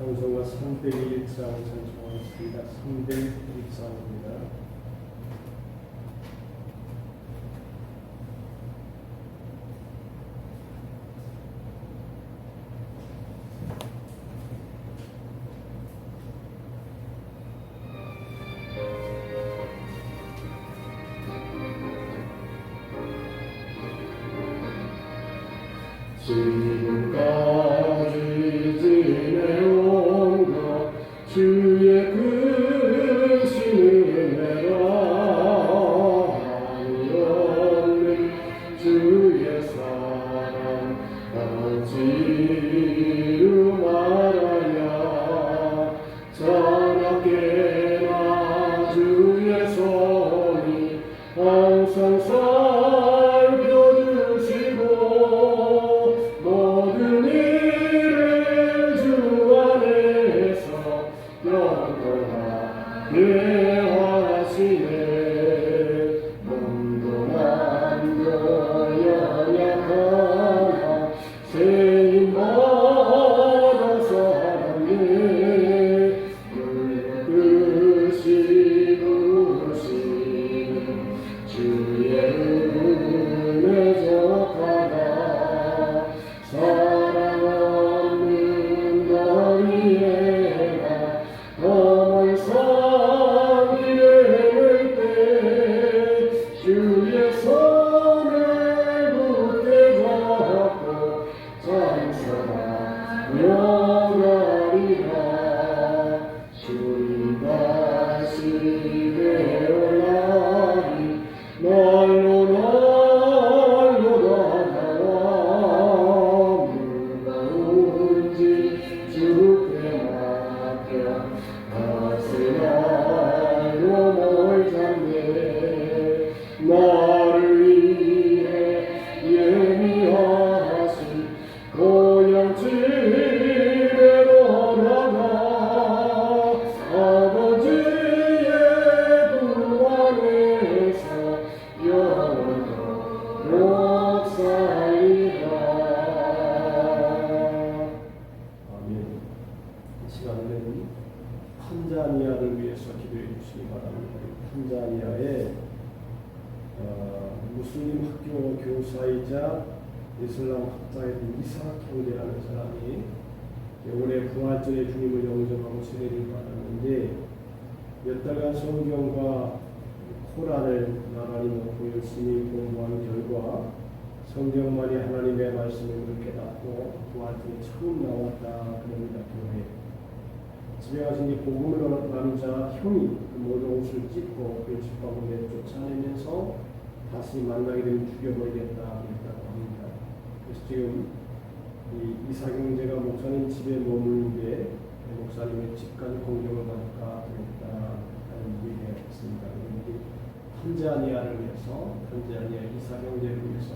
찬송가 301장 찬송하겠습니다. 301장입니다. 탄자니아를 위해서 기도해 주시기 바랍니다. 탄자니아의 어, 무슬림 학교 교사이자 이슬람 학자의 이삭 형제라는 사람이 올해 부활절에 주님을 영접하고 세례를 받았는데 몇 달간 성경과 코란을 나란히 놓고 열심히 공부한 결과 성경만이 하나님의 말씀을 깨닫고 부활절에 처음 나왔다 그럽니다 교회 집에 가서 이제 복음을 나눈 자 형이 그 모든 옷을 찢고 그 집밥을 내쫓아내면서 다시 만나게 되면 죽여버리겠다 그랬다고 합니다. 그래서 지금 이 이삭 형제가 목사님 집에 머무는데 목사님의 집까지 공격을 받을까 그랬다는 얘기가 있습니다. 탄자니아를 위해서 탄자니아 이삭 형제를 위해서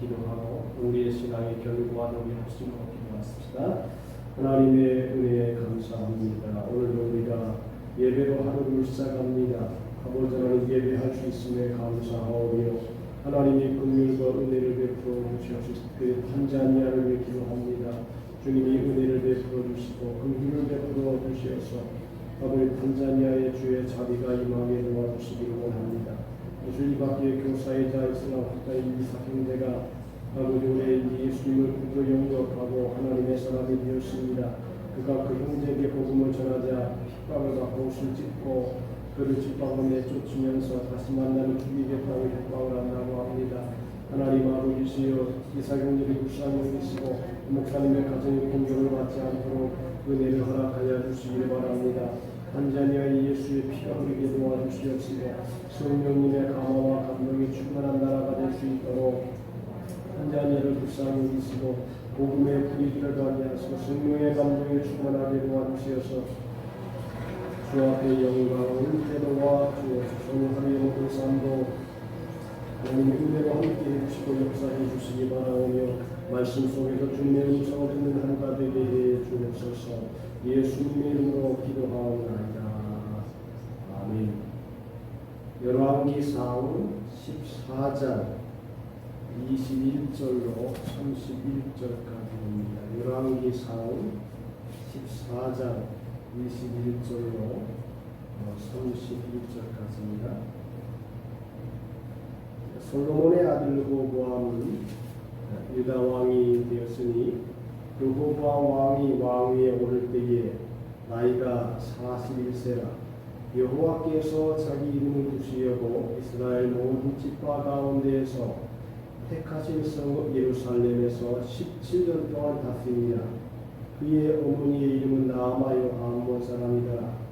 기도하고 우리의 신앙의 견고한 우리 하시고 기도하십시다. 하나님의 은혜에 감사합니다. 오늘도 우리가 예배로 하루를 시작합니다. 아버지 하나님 예배할 수 있음에 감사하오며 하나님의 긍휼과 은혜를 베풀어 주시옵소서 그 탄자니아를 위해 기도합니다. 주님이 은혜를 베풀어 주시고 긍휼을 베풀어 주시어서 아버지 탄자니아의 주의 자비가 임하게 도와주시기를 원합니다. 예수 이 밖에 교사이자 이슬람 학자인 이삭 형제가 아버지 우리 예수님을 구주 영접하고 하나님의 사람이 되었습니다. 그가 그 형제에게 복음을 전하자 핍박을 받고 옷을 찢고 그를 집밥을 내쫓으면서 다시 만나는 죽이겠다고 협박을 한다고 합니다. 하나님 아버지시여 이삭 형제를 불쌍히 여기시고 목사님의 가정의 공격을 받지 않도록 은혜를 허락하여 주시기 바랍니다. 한자니아의 예수의 피가 흐르게 도와주시옵시고 성령님의 감화와 감동이 충만한 나라가 될 수 있도록 한자니아를 불쌍히 여기시고 복음의 불이 들어가게 하시고 성령의 감동이 충만하게 도와주시어서 주 앞에 영광을 때로와 주옵소서 오늘 하루의 모든 삶도 하나님 은혜로 함께 해주시고 역사해 주시기 바라오며 말씀 속에서 주님의 음성을 듣는 한가 되게 해 주옵소서. 예수님의 이름으로 기도하옵나이다. 아멘. 열왕기상 14장 21절로 31절까지입니다. 열왕기상 14장 21절로 31절까지입니다. 솔로몬의 아들 르호보암은 유다 왕이 되었으니 르호보암 왕이 왕위에 오를 때에 나이가 41세라 여호와께서 자기 이름을 두시려고 이스라엘 모든 집파 가운데에서 택하신 성 예루살렘에서 17년 동안 다스리니라 그의 어머니의 이름은 나아마요 아몬 사람이더라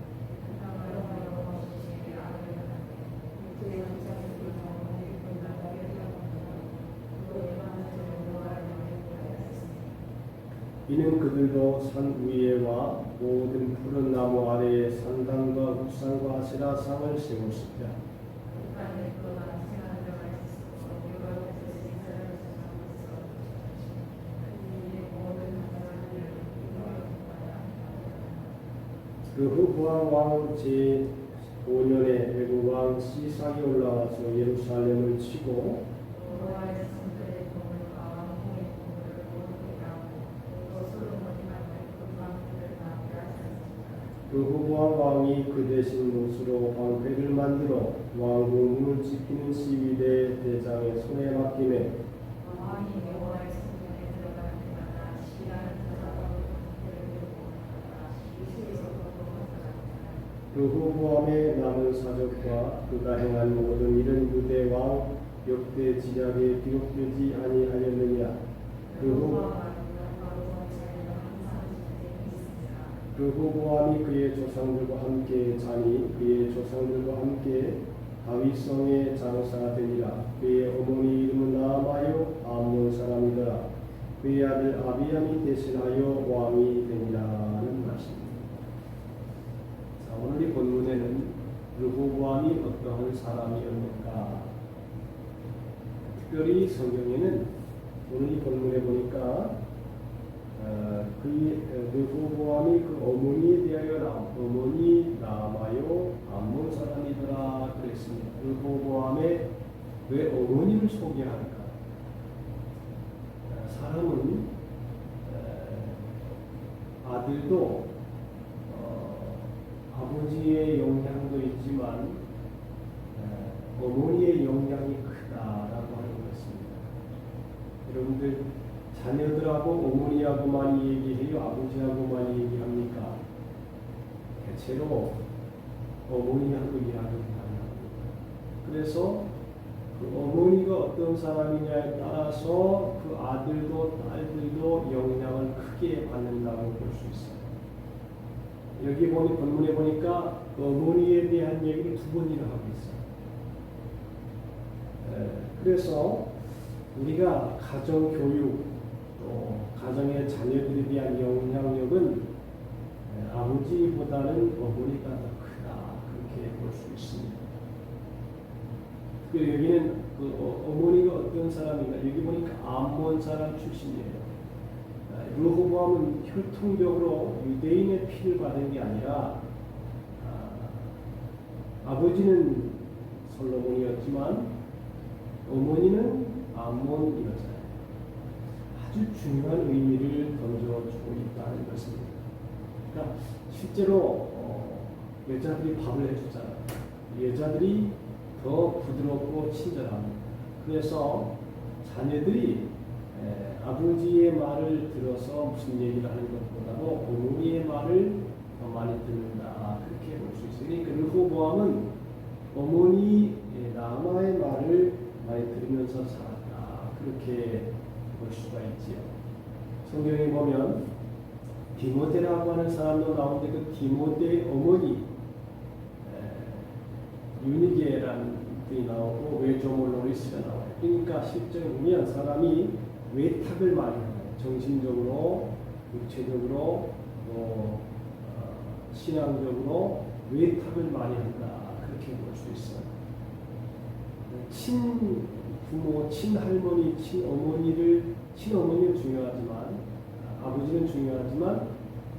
이는 그들도 산 위에와 모든 푸른 나무 아래에 산당과 국상과 아시라상을 세웠습니다. 그후 부왕 왕 제5년에 외국 왕 시삭이 올라와서 예루살렘을 치고 그 후보한 왕이 그 대신 못으로 방패를 만들어 왕궁 문을 지키는 시위대 대장의 손에 맡기매 그 후보함에 남은 사적과 그가 행한 모든 일은 유대 왕 역대 지략에 기록되지 아니하였느냐? 그 후, 그 그의 조상들과 함께 자니 그의 조상들과 함께 다윗성의 장사되니라. 그의 어머니 이름은 나아마요 암몬 사람이더라. 그의 아들 아비암이 대신하여 왕이 되니라는 말씀입니다. 자, 오늘 이 본문에는 르호보암이 어떠한 사람이었는가 특별히 성경에는 오늘 이 본문에 보니까 어, 그의 르호보암이 그 어머니에 대하여 나, 어머니 나마요 암몬 사람이더라 그랬습니다. 르호보암의 왜 어머니를 소개할까? 어, 사람은 어, 아들도 어, 아버지의 영향도 있지만 어, 어머니의 영향이 크다라고 하는 것입니다. 여러분들 자녀들하고 어머니하고 많이 얘기해요? 아버지하고 많이 얘기합니까? 대체로 어머니하고 이야기를 많이 합니다. 그래서 그 어머니가 어떤 사람이냐에 따라서 그 아들도 딸들도 영향을 크게 받는다고 볼 수 있어요. 여기 보니 본문에 보니까 어머니에 대한 얘기를 두 번이나 하고 있어요. 에, 그래서 우리가 가정 교육 또 가정의 자녀들에 대한 영향력은 에, 아버지보다는 어머니가 더 크다 그렇게 볼 수 있습니다. 그 여기는 그 어, 어머니가 어떤 사람인가 여기 보니까 암몬 사람 출신이에요. 아, 르호보암은 혈통적으로 유대인의 피를 받은 게 아니라 아, 아버지는 솔로몬이었지만 어머니는 암몬 여자예요. 아주 중요한 의미를 던져주고 있다는 것입니다. 그러니까 실제로 어, 여자들이 밥을 해주잖아요. 여자들이 더 부드럽고 친절합니다. 그래서 자녀들이 에, 아버지의 말을 들어서 무슨 얘기를 하는 것보다도 어머니의 말을 더 많이 듣는다 그렇게 볼 수 있어요. 그러니까 르호보암은 어머니 예, 나마의 말을 많이 들으면서 살았다 그렇게 볼 수가 있지요. 성경에 보면 디모데라고 하는 사람도 나오는데 그 디모데의 어머니 에, 유니게라는 분이 나오고 외조몰 로리스가 나와요. 그러니까 실제로 보면 사람이 외탁을 많이 하요 정신적으로, 육체적으로, 또 어, 신앙적으로 외탁을 많이 한다. 그렇게 볼 수 있어요. 친 부모, 친할머니, 친어머니를 친어머니는 중요하지만 아버지는 중요하지만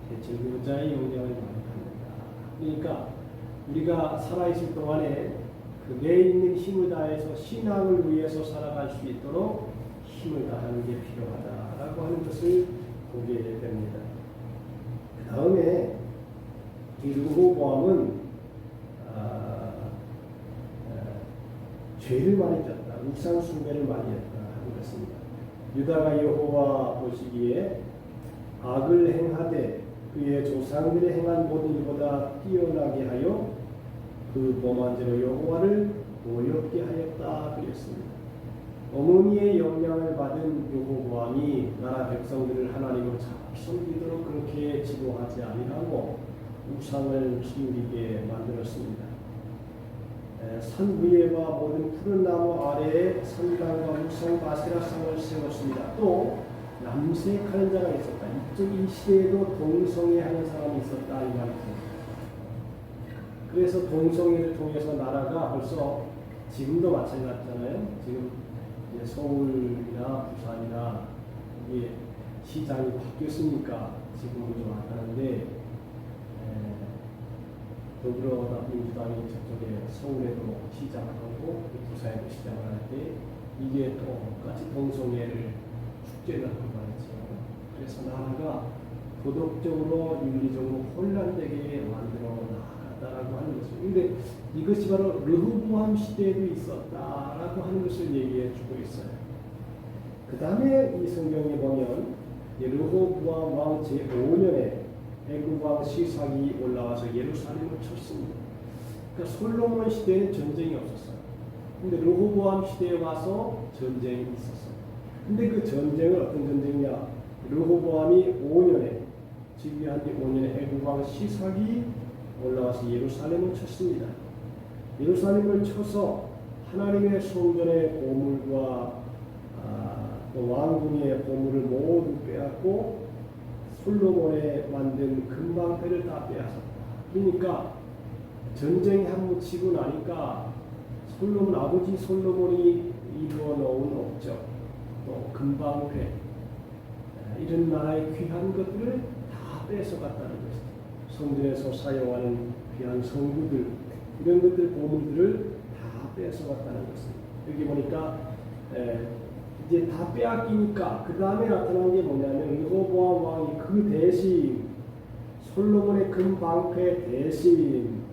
대체 여자의 영향을 많이 받는다. 그러니까 우리가 살아있을 동안에 그 내 있는 힘을 다해서 신앙을 위해서 살아갈 수 있도록 힘을 다하는 게 필요하다라고 하는 것을 보게 됩니다. 그 다음에 이 르호보암은 아, 아, 죄를 많이 졌다. 우상 숭배를 많이 했다 하는 것입니다. 유다가 여호와 보시기에 악을 행하되 그의 조상들이 행한 모든 일보다 뛰어나게 하여 그 범한 죄로 여호와를 모욕게 하였다 그랬습니다. 어머니의 영향을 받은 여호보암이 나라 백성들을 하나님으로 자기 섬기도록 그렇게 지도하지 아니하고 우상을 섬기게 만들었습니다. 에, 산 위에와 모든 푸른 나무 아래에 산당과 우상 바세라상을 세웠습니다. 또 남색하는 자가 있었다. 이쪽 이 시대에도 동성애하는 사람이 있었다 이 말이죠. 그래서 동성애를 통해서 나라가 벌써 지금도 마찬가지잖아요. 지금 이제 서울이나 부산이나 이게 시장이 바뀌었으니까 지금은 좀 안하는데 더불어민주당이 저쪽에 서울에도 시장을 하고 부산에도 시장을 할 때 이게 또 같이 동성애를 축제를 하고 말이죠. 그래서 나라가 도덕적으로 윤리적으로 혼란되게 만들어 나갔다라고 하는 것입니다. 근데 이것이 바로 르후보암 시대에도 있었다라고 하는 것을 얘기해 주고 있어요. 그 다음에 이 성경에 보면 르호보암 왕 제5년에 애굽 왕 시삭이 올라와서 예루살렘을 쳤습니다. 그러니까 솔로몬 시대에는 전쟁이 없었어요. 근데 르호보암 시대에 와서 전쟁이 있었어요. 근데 그 전쟁은 어떤 전쟁이냐? 르호보암이 5년에 즉위한 뒤 5년에 애굽 왕 시삭이 올라와서 예루살렘을 쳤습니다. 예루살렘을 쳐서 하나님의 성전의 보물과 아, 또 왕궁의 보물을 모두 빼앗고 솔로몬에 만든 금방패를 다 빼앗았다. 그러니까 전쟁이 한 번 치고 나니까 솔로몬 아버지 솔로몬이 이루어 놓은 업적, 또 금방패 아, 이런 나라의 귀한 것들을 다 뺏어갔다는 것이죠. 성전에서 사용하는 귀한 성구들 이런 것들 보물들을 다 뺏어갔다는 것입니다. 여기 보니까 에, 이제 다 빼앗기니까 그 다음에 나타난 게 뭐냐면 여호보암 왕이 그 대신 솔로몬의 금 방패 대신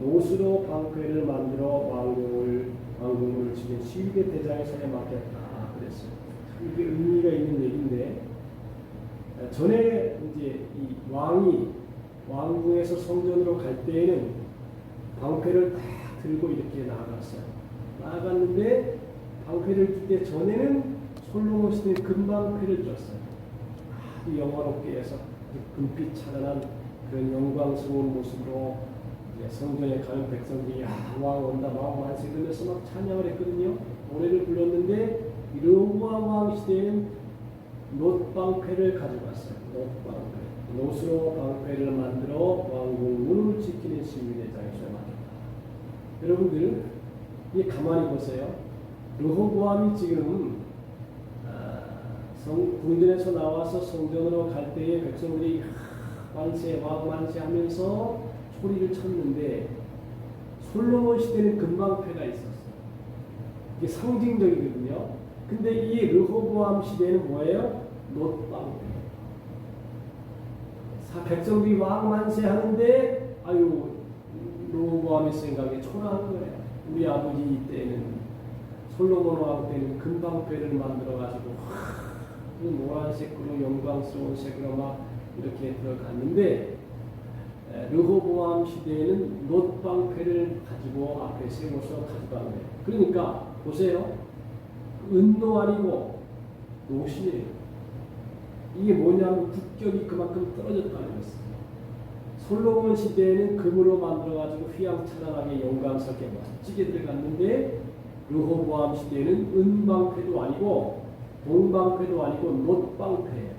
노스로 방패를 만들어 왕궁을 왕궁을 지금 시위대 대장에서에 맡겼다 그랬어요. 이게 의미가 있는 얘기인데 전에 이제 이 왕이 왕궁에서 성전으로 갈 때에는 방패를 다 들고 이렇게 나아갔어요. 나아갔는데 방패를 줄때 전에는 솔로몬 시대 금방패를 줬어요. 아주 영화롭게 해서 금빛 찬란한 그런 영광스러운 모습으로 성전에 가는 백성들이 야왕 온다 왕 만세 그러면서 막 찬양을 했거든요. 노래를 불렀는데 르호보암 왕 시대에는 놋방패를 가져갔어요. 놋방패. 노스로 방패를 만들어 왕궁 문을 지키는 시위대장에서 맡겼다. 여러분들 이 가만히 보세요. 르호보암이 지금 아, 성, 궁전에서 나와서 성전으로 갈 때에 백성들이 만세 왕 만세 하면서 소리를 쳤는데 솔로몬 시대는 금방패가 있었어요. 이게 상징적이거든요. 근데 이 르호보암 시대는 뭐예요? 놋방패. 백성들이 왕 만세 하는데 아유 르호보암의 생각에 초라한 거예요. 우리 아버지 때는 솔로몬 왕 때는 금방패를 만들어 가지고 그 노란색으로 영광스러운 색으로 막 이렇게 들어갔는데 르호보암 시대에는 놋방패를 가지고 앞에 세워서 가져간 거예요. 그러니까 보세요. 아니고 노신이에요. 이게 뭐냐면 국격이 그만큼 떨어졌다는 것입니다. 솔로몬 시대에는 금으로 만들어가지고 휘황찬란하게 영광스럽게 멋지게 들어갔는데 르호보암 시대에는 은방패도 아니고 동방패도 아니고 놋방패예요.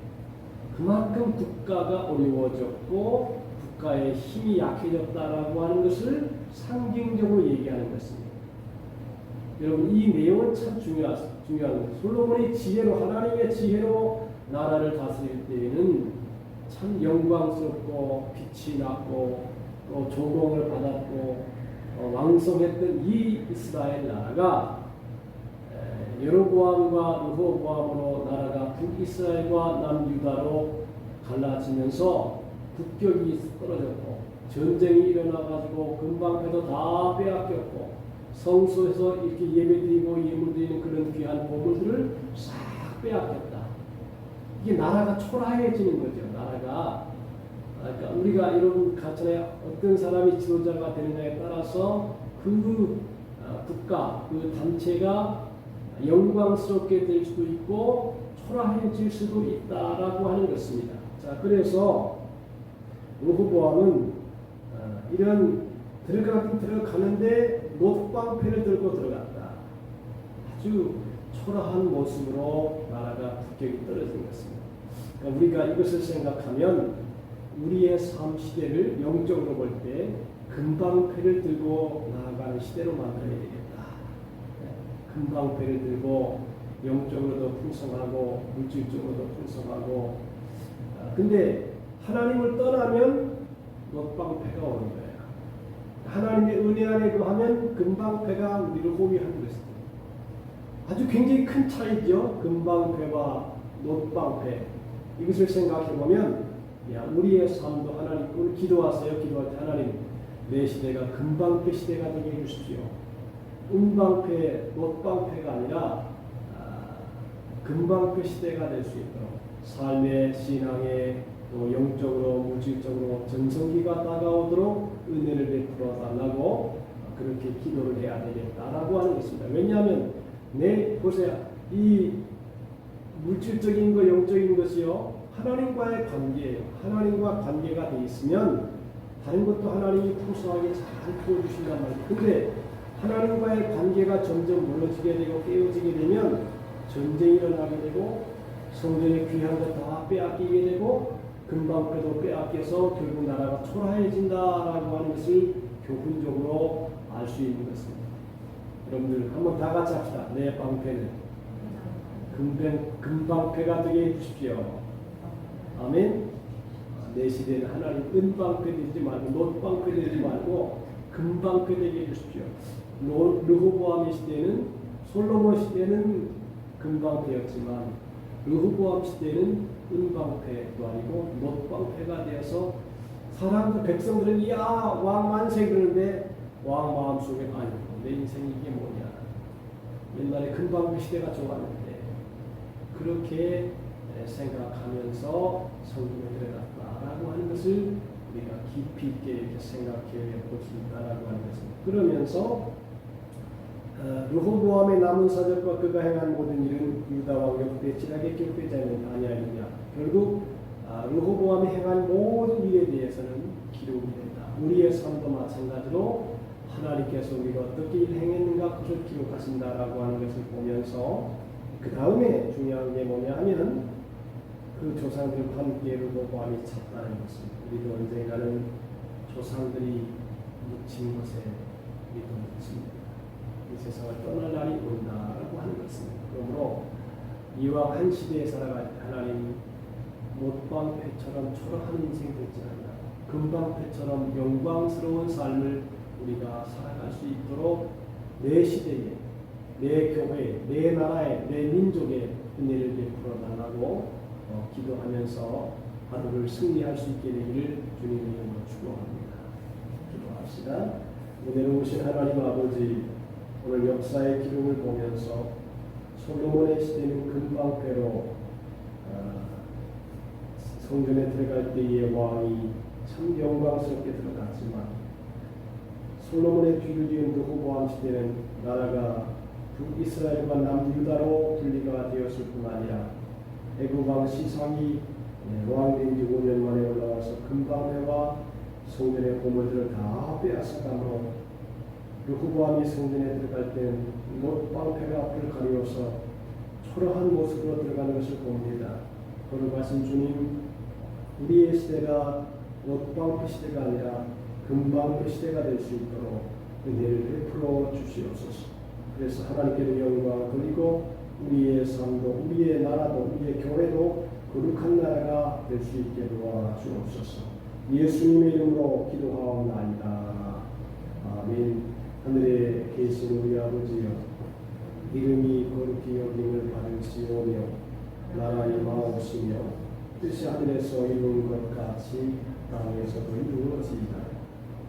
그만큼 국가가 어려워졌고 국가의 힘이 약해졌다라고 하는 것을 상징적으로 얘기하는 것입니다. 여러분 이 내용은 참 중요한 중요한 거예요. 솔로몬의 지혜로 하나님의 지혜로 나라를 다스릴 때에는 참 영광스럽고 빛이 났고 또 조공을 받았고 어, 왕성했던 이 이스라엘 나라가 여로보암과 르호보암으로 나라가 북이스라엘과 남유다로 갈라지면서 국격이 떨어졌고 전쟁이 일어나가지고 금방패도 다 빼앗겼고 성소에서 이렇게 예배드리고 예물드리는 그런 귀한 보물들을 싹 빼앗겼다. 이게 나라가 초라해지는 거죠. 나라가 아, 그러니까 우리가 이런 가천에 어떤 사람이 지도자가 되느냐에 따라서 그 아, 국가, 그 단체가 영광스럽게 될 수도 있고 초라해질 수도 있다라고 하는 것입니다. 자, 그래서 로호보암은 아, 이런 들어가긴 들어가는데 못방패를 들고 들어갔다. 아주 초라한 모습으로 나라가 국격이 떨어진 것입니다. 그러니까 우리가 이것을 생각하면 우리의 삶 시대를 영적으로 볼 때 금방 패를 들고 나아가는 시대로 만들어야 되겠다. 네, 금방 패를 들고 영적으로도 풍성하고 물질적으로도 풍성하고 아, 근데 하나님을 떠나면 못방패가 오는 거예요. 하나님의 은혜 안에 거하면 금방 패가 우리를 호위하는 것입니다. 아주 굉장히 큰 차이죠. 금방패와 못방패. 이것을 생각해 보면 야, 우리의 삶도 하나님 오늘 기도하세요. 기도할 때 하나님 내 시대가 금방패 시대가 되게 해주십시오. 은방패, 못방패가 아니라 아, 금방패 시대가 될 수 있도록 삶의 신앙의 또 영적으로 물질적으로 전성기가 다가오도록 은혜를 베풀어 달라고 그렇게 기도를 해야 되겠다라고 하는 것입니다. 왜냐하면 내 보세요 이 물질적인 것 영적인 것이요 하나님과의 관계예요. 하나님과 관계가 돼 있으면 다른 것도 하나님이 풍성하게 잘 부어주신단 말이에요. 근데 하나님과의 관계가 점점 무너지게 되고 깨어지게 되면 전쟁이 일어나게 되고 성전의 귀한 것 다 빼앗기게 되고 금방패도 빼앗겨서 결국 나라가 초라해진다라고 하는 것을 교훈적으로 알 수 있는 것입니다. 여러분들 한번 다 같이 합시다. 내 방패는 금방, 금방패가 되게 해주십시오. 아멘. 내 시대는 하나님 은방패 되지 말고 못방패 되지 말고 금방패 되게 해주십시오. 로- 르호보암의 시대는 솔로몬 시대는 금방패였지만 르호보암 시대는 은방패도 아니고 못방패가 되어서 사람들 백성들은 이야 왕 만세 그러는데 왕 마음속에 아니고 내 인생이 이게 뭐냐 옛날에 금방패 시대가 좋았는데 그렇게 생각하면서 성경에 들어갔다라고 하는 것을 우리가 깊이 있게 이렇게 생각해 볼 수 있다라고 하는 것입니다. 그러면서 어, 르호보암의 남은 사적과 그가 행한 모든 일은 유다 왕 역대 지나게 기록되지 않는 아니하느냐. 결국 아, 르호보암이 행한 모든 일에 대해서는 기록이 된다. 우리의 삶도 마찬가지로 하나님께서 우리가 어떻게 일 행했는가 그것을 기록하신다라고 하는 것을 보면서 그 다음에 중요한 게 뭐냐 하면 그 조상들과 함께 르호보암이 찼다는 것입니다. 우리도 언젠가는 조상들이 묻힌 곳에 우리도 묻힙니다. 이 세상을 떠날 날이 온다라고 하는 것입니다. 그러므로 이와 한 시대에 살아갈 때 하나님 못방패처럼 초라한 인생 되지 않나 금방패처럼 영광스러운 삶을 우리가 살아갈 수 있도록 내 시대에 내 교회, 내 나라에, 내 민족에 은혜를 베풀어 달라고 어, 기도하면서 하루를 승리할 수 있게 되기를 주님의 이름으로 축원합니다. 기도합시다. 은혜로 오신 하나님 아버지 오늘 역사의 기록을 보면서 솔로몬의 시대는 금방패로 아, 성전에 들어갈 때의 왕이 참 영광스럽게 들어갔지만 솔로몬의 뒤를 이은 르호보암 시대는 나라가 북이스라엘과 남유다로 분리가 되었을 뿐 아니라 애굽 왕 시상이 예, 왕된 지 5년 만에 올라와서 금방패와 성전의 보물들을 다 빼앗아가므로 르호보암이 성전에 들어갈 때는 못방패가 앞을 가리워서 초라한 모습으로 들어가는 것을 봅니다. 거룩하신 주님, 우리의 시대가 못방패 시대가 아니라 금방패 시대가 될 수 있도록 은혜를 베풀어 주시옵소서. 그래서 하나님께도 영광 그리고 우리의 삶도 우리의 나라도 우리의 교회도 거룩한 나라가 될 수 있게 도와 주옵소서. 예수님의 이름으로 기도하옵나이다. 아멘. 하늘에 계신 우리 아버지여 이름이 거룩히 여김을 받으시오며 나라의 마옵시며 뜻이 하늘에서 이룬 것 같이 땅에서도 이루어지이다.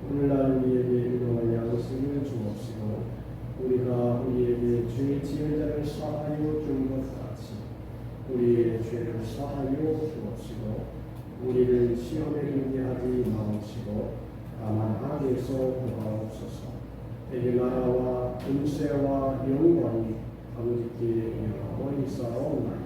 오늘날 우리에게 일용할 양식을 주옵시고 우리가 우리에게 죄 지은 자를 사하여 준 것 같이 우리의 죄를 사하여 주옵시고 우리를 시험에 들게 하지 마옵시고 다만 악에서 구하옵소서. 내게 나라와 은세와 영광이 아버지께 영원히 쌓아옵나이다